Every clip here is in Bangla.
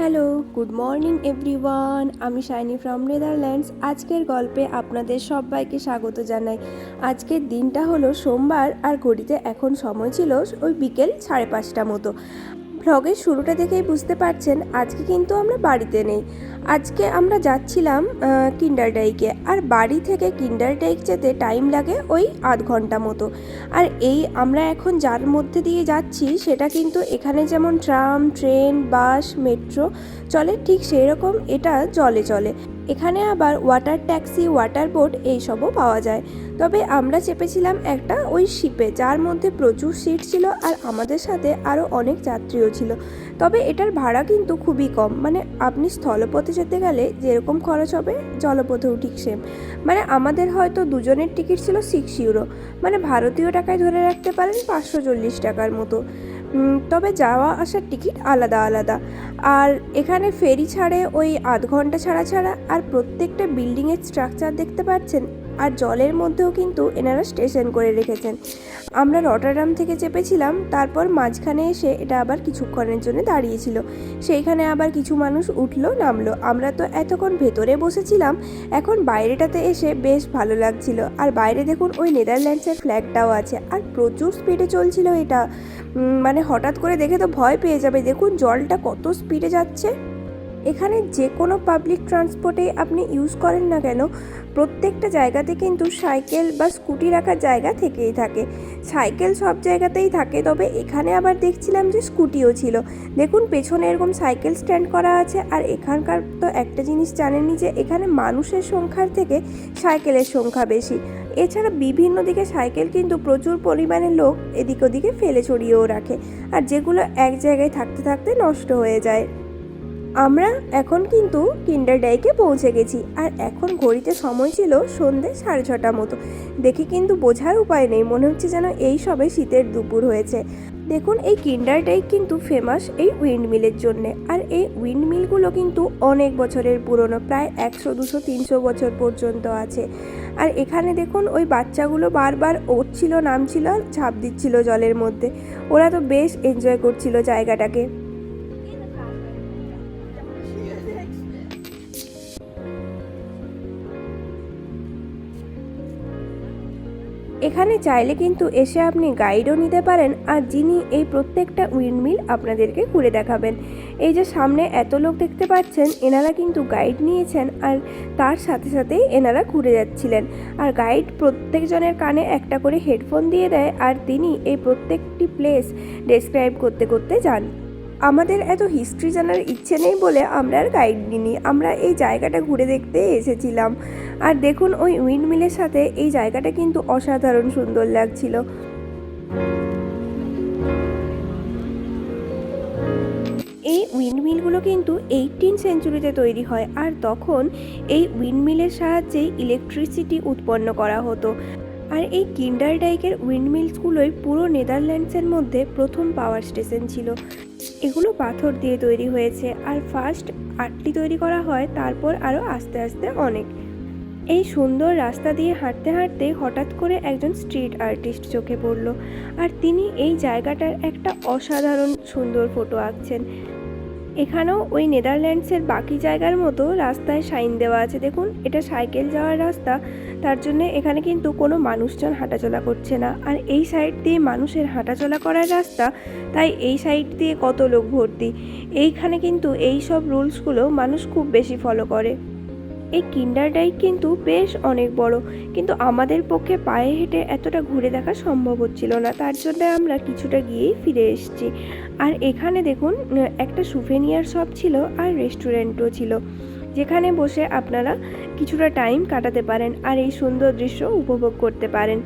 হ্যালো গুড মর্নিং এভরিওয়ান আমি শাইনি ফ্রম নেদারল্যান্ডস আজকের গল্পে আপনাদের সবাইকে স্বাগত জানাই। আজকের দিনটা হলো সোমবার, আর ঘড়িতে এখন সময় ছিল ওই বিকেল সাড়ে পাঁচটা মতো। ভ্লগের শুরুটা দেখেই বুঝতে পারছেন, আজকে কিন্তু আমরা বাড়িতে নেই। আজকে আমরা যাচ্ছিলাম কিন্ডারডাইকে আর বাড়ি থেকে কিন্ডার ডাইক যেতে টাইম লাগে ওই আধ ঘণ্টা মতো। আর এই আমরা এখন যার মধ্যে দিয়ে যাচ্ছি, সেটা কিন্তু এখানে যেমন ট্রাম ট্রেন বাস মেট্রো চলে ঠিক সেই রকম এটা জলে চলে। এখানে আবার ওয়াটার ট্যাক্সি ওয়াটার বোট এইসবও পাওয়া যায়। তবে আমরা চেপেছিলাম একটা ওই শিপে যার মধ্যে প্রচুর সিট ছিল আর আমাদের সাথে আরও অনেক যাত্রীও ছিল। তবে এটার ভাড়া কিন্তু খুবই কম। মানে আপনি স্থলপথে যেতে গেলে যেরকম খরচ হবে, জলপথেও ঠিক সেম মানে আমাদের হয়তো দুজনের টিকিট ছিল সিক্স ইউরো মানে ভারতীয় টাকায় ধরে রাখতে পারেন পাঁচশো চল্লিশ টাকার মতো। তবে যাওয়া আসার টিকিট আলাদা আলাদা। আর এখানে ফেরি ছাড়ে ওই আধ ঘণ্টা ছাড়া ছাড়া আর প্রত্যেকটা বিল্ডিংয়ের স্ট্রাকচার দেখতে পাচ্ছেন? আর জলের মধ্যেও কিন্তু এনারা স্টেশন করে রেখেছেন। আমরা রটারডাম থেকে চেপেছিলাম, তারপর মাঝখানে এসে এটা আবার কিছুক্ষণের জন্য দাঁড়িয়েছিল। সেইখানে আবার কিছু মানুষ উঠল, নামলো। আমরা তো এতক্ষণ ভেতরে বসেছিলাম, এখন বাইরেটাতে এসে বেশ ভালো লাগছিল। আর বাইরে দেখুন, ওই নেদারল্যান্ডসের ফ্ল্যাগটাও আছে। আর প্রচুর স্পিডে চলছিল এটা। মানে হঠাৎ করে দেখে তো ভয় পেয়ে যাবে। দেখুন, জলটা কত স্পিডে যাচ্ছে। এখানে যে কোনো পাবলিক ট্রান্সপোর্টে আপনি ইউজ করেন না কেন, প্রত্যেকটা জায়গাতে কিন্তু সাইকেল বা স্কুটি রাখার জায়গা থেকেই থাকে। সাইকেল সব জায়গাতেই থাকে, তবে এখানে আবার দেখছিলাম যে স্কুটিও ছিল। দেখুন, পেছনে এরকম সাইকেল স্ট্যান্ড করা আছে, আর এখানকার তো একটা জিনিস জানেনই যে এখানে মানুষের সংখ্যার থেকে সাইকেলের সংখ্যা বেশি। এছাড়া বিভিন্ন দিকে সাইকেল কিন্তু প্রচুর পরিমাণে লোক এদিক ওদিকে ফেলে ছড়িয়েও রাখে, আর যেগুলো এক জায়গায় থাকতে থাকতে নষ্ট হয়ে যায়। আমরা এখন কিন্তু কিন্ডার ডাইকে পৌঁছে গেছি। আর এখন ঘড়িতে সময় ছিল সন্ধে সাড়ে ছটা মতো। দেখে কিন্তু বোঝার উপায় নেই, মনে হচ্ছে যেন এই সবে শীতের দুপুর হয়েছে। দেখুন, এই কিন্ডার ডাইক কিন্তু ফেমাস এই উইন্ড মিলের জন্যে। আর এই উইন্ড মিলগুলো কিন্তু অনেক বছরের পুরনো, প্রায় একশো, দুশো, তিনশো বছর পর্যন্ত আছে। আর এখানে দেখুন, ওই বাচ্চাগুলো বারবার উঠছিল নামছিল আর ঝাঁপ দিচ্ছিল জলের মধ্যে। ওরা তো বেশ এনজয় করছিল জায়গাটাকে। এখানে চাইলে কিন্তু এসে আপনি গাইডও নিতে পারেন, আর যিনি এই প্রত্যেকটা উইন্ডমিল আপনাদেরকে ঘুরে দেখাবেন। এই যে সামনে এত লোক দেখতে পাচ্ছেন, এনারা কিন্তু গাইড নিয়েছেন, আর তার সাথে সাথেই এনারা ঘুরে যাচ্ছিলেন। আর গাইড প্রত্যেকজনের কানে একটা করে হেডফোন দিয়ে দেয়, আর তিনি এই প্রত্যেকটি প্লেস ডেসক্রাইব করতে করতে যান। আমাদের এত হিস্ট্রি জানার ইচ্ছে নেই বলে আমরা আর গাইড নিইনি আমরা এই জায়গাটা ঘুরে দেখতে এসেছিলাম। আর দেখুন, ওই উইন্ডমিলের সাথে এই জায়গাটা কিন্তু অসাধারণ সুন্দর লাগছিল। এই উইন্ডমিলগুলো কিন্তু এইটিন সেঞ্চুরিতে তৈরি হয় আর তখন এই উইন্ডমিলের সাহায্যেই ইলেকট্রিসিটি উৎপন্ন করা হতো। আর এই কিন্ডার ডাইকের উইন্ডমিলসগুলোই পুরো নেদারল্যান্ডসের মধ্যে প্রথম পাওয়ার স্টেশন ছিল। এগুলো পাথর দিয়ে তৈরি হয়েছে আর ফার্স্ট আটটি তৈরি করা হয়, তারপর আরও আস্তে আস্তে অনেক। এই সুন্দর রাস্তা দিয়ে হাঁটতে হাঁটতে হঠাৎ করে একজন স্ট্রিট আর্টিস্ট চোখে পড়ল। আর তিনি এই জায়গাটার একটা অসাধারণ সুন্দর ফটো আঁকছেন। এখানেও ওই নেদারল্যান্ডসের বাকি জায়গার মতো রাস্তায় সাইন দেওয়া আছে। দেখুন, এটা সাইকেল যাওয়ার রাস্তা, তার জন্য এখানে কিন্তু কোনো মানুষজন হাঁটাচলা করছে না। আর এই সাইড দিয়ে মানুষের হাঁটাচলা করার রাস্তা, তাই এই সাইড দিয়ে কত লোক ভর্তি। এইখানে কিন্তু এই সব রুলসগুলো মানুষ খুব বেশি ফলো করে। এই কিন্ডার ডাইক কিন্তু বেশ অনেক বড়, কিন্তু আমাদের পক্ষে পায়ে হেঁটে এতটা ঘুরে দেখা সম্ভব হচ্ছিল না, তার জন্য আমরা কিছুটা গিয়েই ফিরে এসেছি। আর এখানে দেখুন, একটা সুভেনিয়ার শপ ছিল আর রেস্টুরেন্টও ছিল, যেখানে বসে আপনারা কিছুটা টাইম কাটাতে পারেন আর এই সুন্দর দৃশ্য উপভোগ করতে পারেন।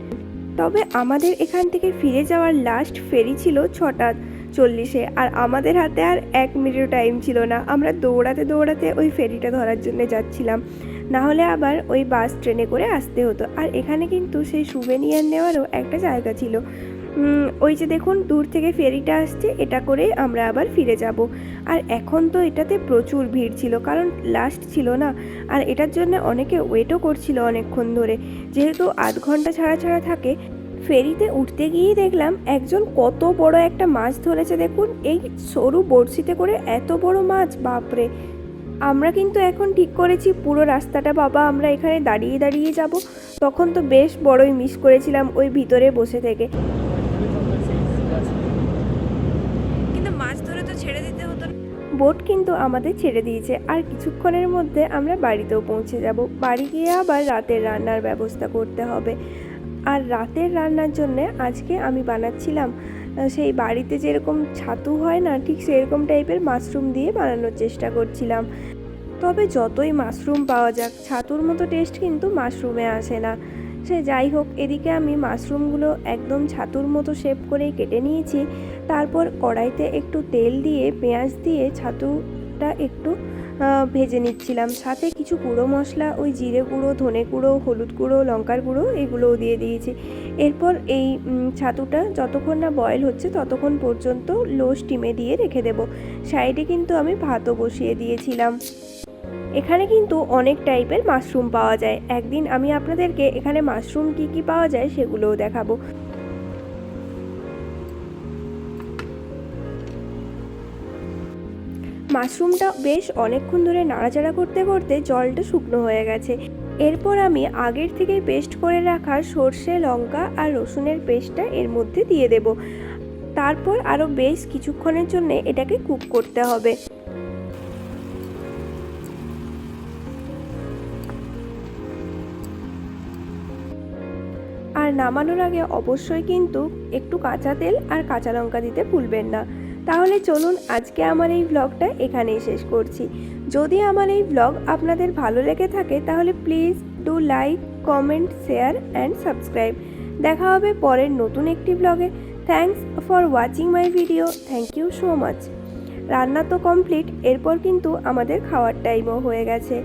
তবে আমাদের এখান থেকে ফিরে যাওয়ার লাস্ট ফেরি ছিল ছটা চল্লিশে, আর আমাদের হাতে আর এক মিনিটও টাইম ছিল না। আমরা দৌড়াতে দৌড়াতে ওই ফেরিটা ধরার জন্য যাচ্ছিলাম। না হলে আবার ওই বাস ট্রেনে করে আসতে হতো। আর এখানে কিন্তু সেই সুভেনিয়ার নেওয়ারও একটা জায়গা ছিল। ওই যে দেখুন, দূর থেকে ফেরিটা আসছে, এটা করে আমরা আবার ফিরে যাব। আর এখন তো এটাতে প্রচুর ভিড় ছিল, কারণ লাস্ট ছিল না। আর এটার জন্য অনেকে ওয়েটও করছিল অনেকক্ষণ ধরে। যেহেতু আধ ঘণ্টা ছাড়া ছাড়া থাকে ফেরিতে উঠতে গিয়েই দেখলাম একজন কত বড় একটা মাছ ধরেছে দেখুন। এই সরু বড়শিতে করে এত বড় মাছ বাপরে। আমরা কিন্তু এখন ঠিক করেছি পুরো রাস্তাটা বাবা আমরা এখানে দাঁড়িয়ে দাঁড়িয়ে যাব। তখন তো বেশ বড়ই মিস করেছিলাম ওই ভিতরে বসে থেকে। কিন্তু মাছ ধরে তো ছেড়ে দিতে হতো বোট কিন্তু আমাদের ছেড়ে দিয়েছে। আর কিছুক্ষণের মধ্যে আমরা বাড়িতেও পৌঁছে যাব। বাড়ি গিয়ে আবার রাতের রান্নার ব্যবস্থা করতে হবে। আর রাতের রান্নার জন্যে আজকে আমি বানাচ্ছিলাম সেই বাড়িতে যেরকম ছাতু হয় না, ঠিক সেরকম টাইপের মাশরুম দিয়ে বানানোর চেষ্টা করছিলাম। তবে যতই মাশরুম পাওয়া যাক, ছাতুর মতো টেস্ট কিন্তু মাশরুমে আসে না। সে যাই হোক, এদিকে আমি মাশরুমগুলো একদম ছাতুর মতো শেপ করেই কেটে নিয়েছি। তারপর কড়াইতে একটু তেল দিয়ে, পেঁয়াজ দিয়ে ছাতুটা একটু ভেজে নিচ্ছিলাম। সাথে কিছু গুঁড়ো মশলা, ওই জিরে গুঁড়ো, ধনে গুঁড়ো, হলুদ গুঁড়ো, লঙ্কার গুঁড়ো, এগুলোও দিয়ে দিয়েছি। এরপর এই ছাতুটা যতক্ষণ না বয়েল হচ্ছে ততক্ষণ পর্যন্ত লো স্টিমে দিয়ে রেখে দেব। সাইডে কিন্তু আমি ভাতও বসিয়ে দিয়েছিলাম। এখানে কিন্তু অনেক টাইপের মাশরুম পাওয়া যায়। একদিন আমি আপনাদেরকে এখানে মাশরুম কি কি পাওয়া যায় সেগুলোও দেখাবো। মাশরুমটা বেশ অনেকক্ষণ ধরে নাড়াচাড়া করতে করতে জলটা শুকনো হয়ে গেছে। এরপর আমি আগের থেকে পেস্ট করে রাখা সর্ষে, লঙ্কা আর রসুনের পেস্টটা এর মধ্যে দিয়ে দেব। তারপর আরও বেশ কিছুক্ষণের জন্য এটাকে কুক করতে হবে। আর নামানোর আগে অবশ্যই কিন্তু একটু কাঁচা তেল আর কাঁচা লঙ্কা দিতে ভুলবেন না। তাহলে চলুন আজকে আমার এই ব্লগটা এখানেই শেষ করছি। যদি আমার এই ব্লগ আপনাদের ভালো লেগে থাকে, তাহলে please do like comment share and subscribe দেখা হবে পরের নতুন একটি ব্লগে thanks for watching my video thank you so much রান্না তো কমপ্লিট এরপর কিন্তু আমাদের খাওয়ার টাইমও হয়ে গেছে।